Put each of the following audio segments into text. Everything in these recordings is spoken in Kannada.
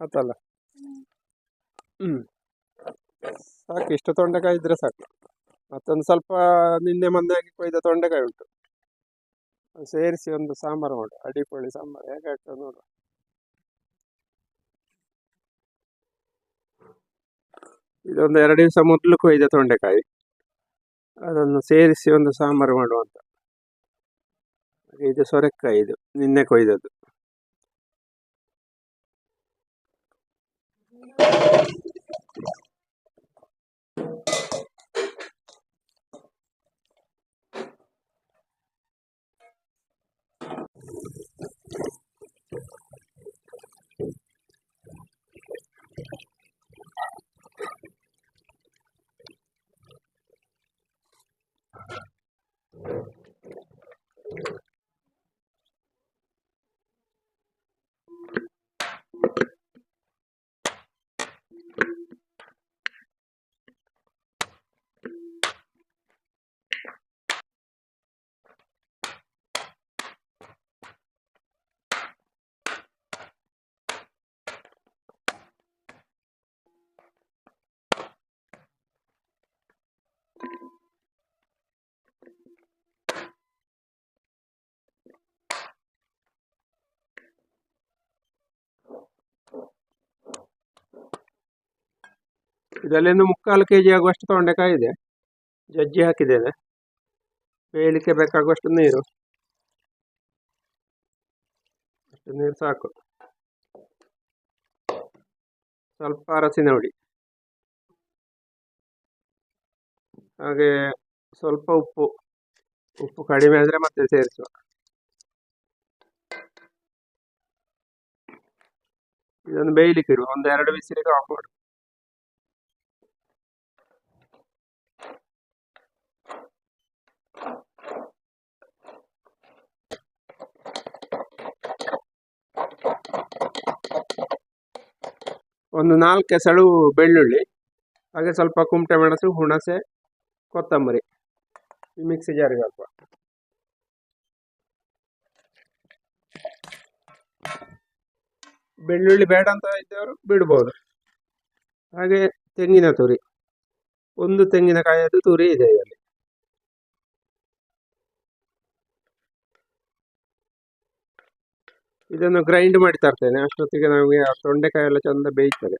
ಆತಲ್ಲ. ಹ್ಞೂ ಸಾಕು ಇಷ್ಟು ತೊಂಡೆಕಾಯಿ ಇದ್ರೆ ಸಾಕು. ಮತ್ತೊಂದು ಸ್ವಲ್ಪ ನಿನ್ನೆ ಮೊನ್ನೆ ಆಗಿ ಕೊಯ್ದ ತೊಂಡೆಕಾಯಿ ಉಂಟು. ಸೇರಿಸಿ ಒಂದು ಸಾಂಬಾರು ಮಾಡು ಕೋಳಿ ಸಾಂಬಾರು ಹೇಗಾಗ್ತದೆ ನೋಡು ಇದೊಂದು ಎರಡು ದಿವಸ ಮೊದಲು ಕೊಯ್ದ ತೊಂಡೆಕಾಯಿ. ಅದನ್ನು ಸೇರಿಸಿ ಒಂದು ಸಾಂಬಾರು ಮಾಡುವಂತ ಇದು ಸೊರೆಕಾಯಿ ಇದು ನಿನ್ನೆ ಕೊಯ್ದದ್ದು. Thank you. ಇದರಲ್ಲಿ ಒಂದು ಮುಕ್ಕಾಲು ಕೆ ಜಿ ಆಗುವಷ್ಟು ತೊಂಡೆಕಾಯಿ ಇದೆ. ಜಜ್ಜಿ ಹಾಕಿದ್ದೇನೆ ಬೇಯಲಿಕ್ಕೆ ಬೇಕಾಗುವಷ್ಟು ನೀರು. ಅಷ್ಟು ನೀರು ಸಾಕು. ಸ್ವಲ್ಪ ಅರಸಿನ ಹುಡಿ ಹಾಗೆ ಸ್ವಲ್ಪ ಉಪ್ಪು. ಉಪ್ಪು ಕಡಿಮೆ ಆದರೆ ಮತ್ತೆ ಸೇರಿಸುವ. ಇದನ್ನು ಬೇಯಲಿಕ್ಕೆ ಇಡುವ ಒಂದು ಎರಡು ಬಿಸಿಲಿಗೆ ಆಫ್ ಮಾಡು. ಒಂದು ನಾಲ್ಕು ಎಸಳು ಬೆಳ್ಳುಳ್ಳಿ, ಹಾಗೆ ಸ್ವಲ್ಪ ಕುಮಟೆ ಮೆಣಸು, ಹುಣಸೆ, ಕೊತ್ತಂಬರಿ ಮಿಕ್ಸಿ ಜಾರಿಗೆ ಹಾಕುವ. ಬೆಳ್ಳುಳ್ಳಿ ಬೇಡ ಅಂತ ಇದ್ದವರು ಬಿಡ್ಬೋದು. ಹಾಗೆ ತೆಂಗಿನ ತುರಿ, ಒಂದು ತೆಂಗಿನಕಾಯಿಯದು ತುರಿ ಇದೆ ಇದನ್ನು ಗ್ರೈಂಡ್ ಮಾಡಿ ತರ್ತೇನೆ. ಅಷ್ಟೊತ್ತಿಗೆ ನಮಗೆ ಆ ತೊಂಡೆಕಾಯಿ ಎಲ್ಲ ಚಂದ ಬೇಯ್ತದೆ.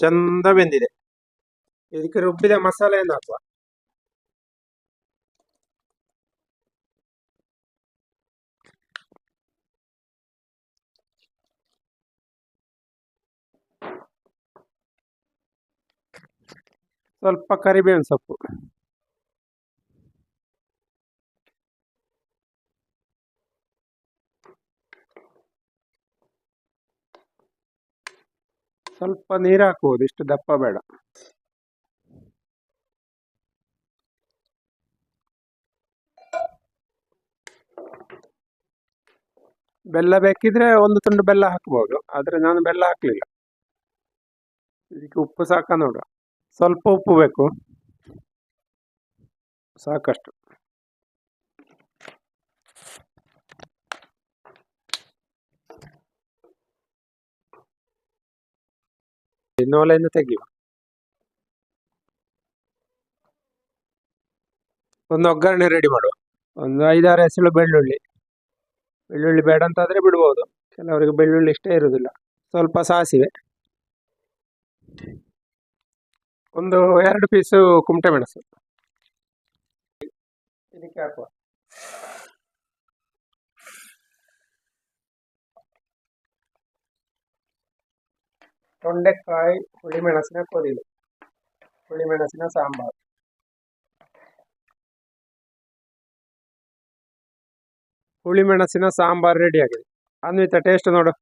ಚಂದ ಬೆಂದಿದೆ. ಇದಕ್ಕೆ ರುಬ್ಬಿದ ಮಸಾಲೆಯನ್ನು ಹಾಕುವ ಸ್ವಲ್ಪ ಕರಿಬೇವಿನ ಸೊಪ್ಪು. ಸ್ವಲ್ಪ ನೀರು ಹಾಕುವುದು ಇಷ್ಟು ದಪ್ಪ ಬೇಡ. ಬೆಲ್ಲ ಬೇಕಿದ್ರೆ ಒಂದು ತುಂಡು ಬೆಲ್ಲ ಹಾಕ್ಬೋದು, ಆದರೆ ನಾನು ಬೆಲ್ಲ ಹಾಕಲಿಲ್ಲ. ಇದಕ್ಕೆ ಉಪ್ಪು ಸಾಕ ನೋಡುವ ಸ್ವಲ್ಪ ಉಪ್ಪು ಬೇಕು. ಸಾಕಷ್ಟು. ಇನ್ನೊಲೆಯಿಂದ ತೆಗೆಯುವ. ಒಂದು ಒಗ್ಗರಣೆ ರೆಡಿ ಮಾಡುವ. ಒಂದು ಐದಾರು ಎಸಳು ಬೆಳ್ಳುಳ್ಳಿ. ಬೆಳ್ಳುಳ್ಳಿ ಬೇಡ ಅಂತಾದರೆ ಬಿಡ್ಬೋದು. ಕೆಲವರಿಗೆ ಬೆಳ್ಳುಳ್ಳಿ ಇಷ್ಟೇ ಇರೋದಿಲ್ಲ ಸ್ವಲ್ಪ ಸಾಸಿವೆ. ಒಂದು ಎರಡು ಪೀಸು ಕುಮಟೆ ಮೆಣಸು. ಇದಕ್ಕೆ ಹಾಕುವ. ತೊಂಡೆಕಾಯಿ, ಹುಳಿಮೆಣಸಿನ ಕೊದಿಲು ಹುಳಿಮೆಣಸಿನ ಸಾಂಬಾರು. ಹುಳಿಮೆಣಸಿನ ಸಾಂಬಾರು ರೆಡಿ ಆಗಿದೆ. ಅನ್ವಿತ ಟೇಸ್ಟ್ ನೋಡು.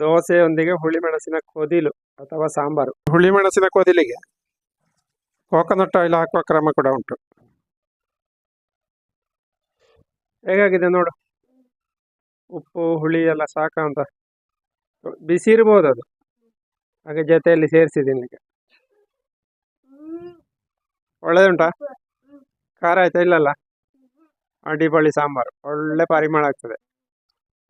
ದೋಸೆಯೊಂದಿಗೆ ಹುಳಿಮೆಣಸಿನ ಕೋದಿಲು ಅಥವಾ ಸಾಂಬಾರು. ಹುಳಿಮೆಣಸಿನ ಕೋದಿಲಿಗೆ ಕೋಕೋನಟ್ ಆಯಿಲ್ ಹಾಕುವ ಕ್ರಮ ಕೂಡ ಉಂಟು. ಹೇಗಾಗಿದೆ ನೋಡು? ಉಪ್ಪು ಹುಳಿ ಎಲ್ಲ ಸಾಕಂತ. ಬಿಸಿ ಇರ್ಬೋದು ಅದು. ಹಾಗೆ ಜೊತೆಯಲ್ಲಿ ಸೇರಿಸಿದ್ದೀನಿ ಈಗ. ಒಳ್ಳೆದುಂಟಾ? ಖಾರ ಆಯ್ತಾ ಇಲ್ಲಲ್ಲ? ಅಡಿಬಳ್ಳಿ ಸಾಂಬಾರು. ಒಳ್ಳೆ ಪರಿಮಳ ಆಗ್ತದೆ.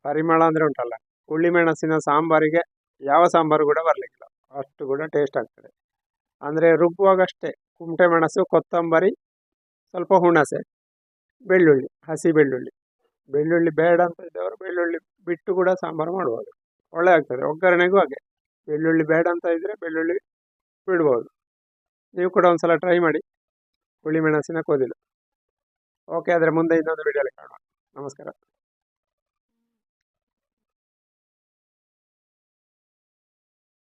ಪರಿಮಳ ಅಂದರೆ ಉಂಟಲ್ಲ? ಹುಳಿ ಮೆಣಸಿನ ಸಾಂಬಾರಿಗೆ ಯಾವ ಸಾಂಬಾರು ಕೂಡ ಬರಲಿಕ್ಕಿಲ್ಲ. ಅಷ್ಟು ಕೂಡ ಟೇಸ್ಟ್ ಆಗ್ತದೆ. ಅಂದರೆ ರುಬ್ಬುವಾಗಷ್ಟೇ ಕುಮಟೆ ಮೆಣಸು ಕೊತ್ತಂಬರಿ, ಸ್ವಲ್ಪ ಹುಣಸೆ, ಬೆಳ್ಳುಳ್ಳಿ, ಹಸಿ ಬೆಳ್ಳುಳ್ಳಿ. ಬೆಳ್ಳುಳ್ಳಿ ಬೇಡ ಅಂತ ಇದ್ದವರು ಬೆಳ್ಳುಳ್ಳಿ ಬಿಟ್ಟು ಕೂಡ ಸಾಂಬಾರು ಮಾಡ್ಬೋದು. ಒಳ್ಳೆ ಆಗ್ತದೆ, ಒಗ್ಗರಣೆಗೂ ಹಾಗೆ. ಬೆಳ್ಳುಳ್ಳಿ ಬೇಡ ಅಂತ ಇದ್ದರೆ ಬೆಳ್ಳುಳ್ಳಿ ಬಿಡ್ಬೋದು. ನೀವು ಕೂಡ ಒಂದ್ಸಲ ಟ್ರೈ ಮಾಡಿ ಹುಳಿ ಮೆಣಸಿನ ಕೋದಿಲು. ಓಕೆ ಆದರೆ ಮುಂದೆ ಇನ್ನೊಂದು ವಿಡಿಯೋಲಿ ಕಾಣುವ. ನಮಸ್ಕಾರ.